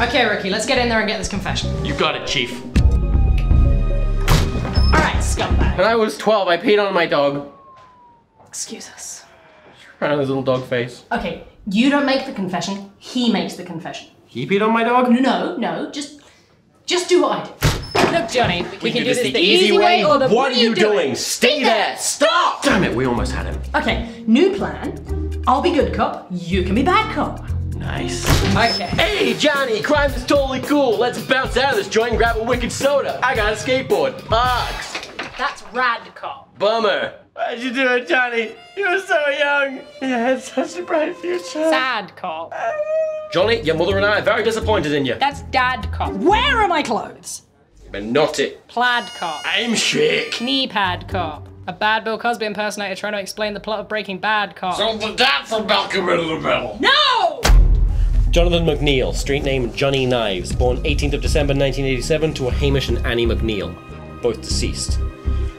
Okay, Ricky, let's get in there and get this confession. You got it, Chief. Alright, scumbag. When I was 12, I peed on my dog. Excuse us. Around his little dog face. Okay, you don't make the confession, he makes the confession. He peed on my dog? No, no, just just do what I do. Look, Johnny, we, can do this the, easy easy way, or the What are you doing? Stay there! Stop! Damn it, we almost had him. Okay, new plan. I'll be good cop, you can be bad cop. Nice. Okay. Hey, Johnny, crime is totally cool. Let's bounce out of this joint and grab a wicked soda. I got a skateboard. Parks. That's rad cop. Bummer. Why'd you do it, Johnny? You were so young. You had such a bright future. Sad cop. Johnny, your mother and I are very disappointed in you. That's dad cop. Where are my clothes? But not it. Plaid cop. I'm sick. Knee pad cop. A bad Bill Cosby impersonator trying to explain the plot of Breaking Bad cop. So the dad from Malcolm in the Middle. no! Jonathan McNeil, street name Johnny Knives, born 18th of December 1987 to a Hamish and Annie McNeil, both deceased.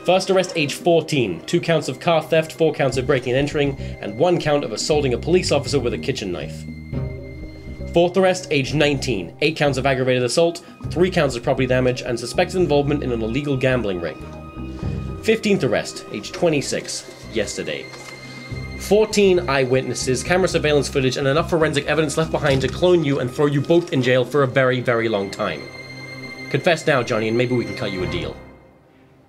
First arrest age 14, two counts of car theft, four counts of breaking and entering, and one count of assaulting a police officer with a kitchen knife. Fourth arrest age 19, eight counts of aggravated assault, three counts of property damage, and suspected involvement in an illegal gambling ring. 15th arrest, age 26, yesterday. 14 eyewitnesses, camera surveillance footage, and enough forensic evidence left behind to clone you and throw you both in jail for a very, very long time. Confess now, Johnny, and maybe we can cut you a deal.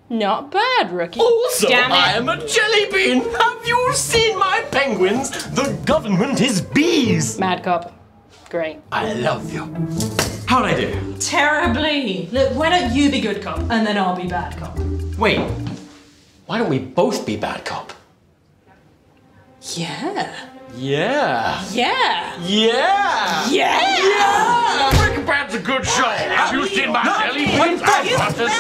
Not bad, rookie. Also, Damn it. I am a jelly bean. Have you seen my penguins? The government is bees. Mad cop. Great. I love you. How'd I do? Terribly. Look, why don't you be good cop and then I'll be bad cop? Wait, why don't we both be bad cop? Yeah. Yeah. Yeah. Yeah. Yeah. Yeah. Breaking Bad's a good show. Have you seen my jelly beans? I'm Buster's.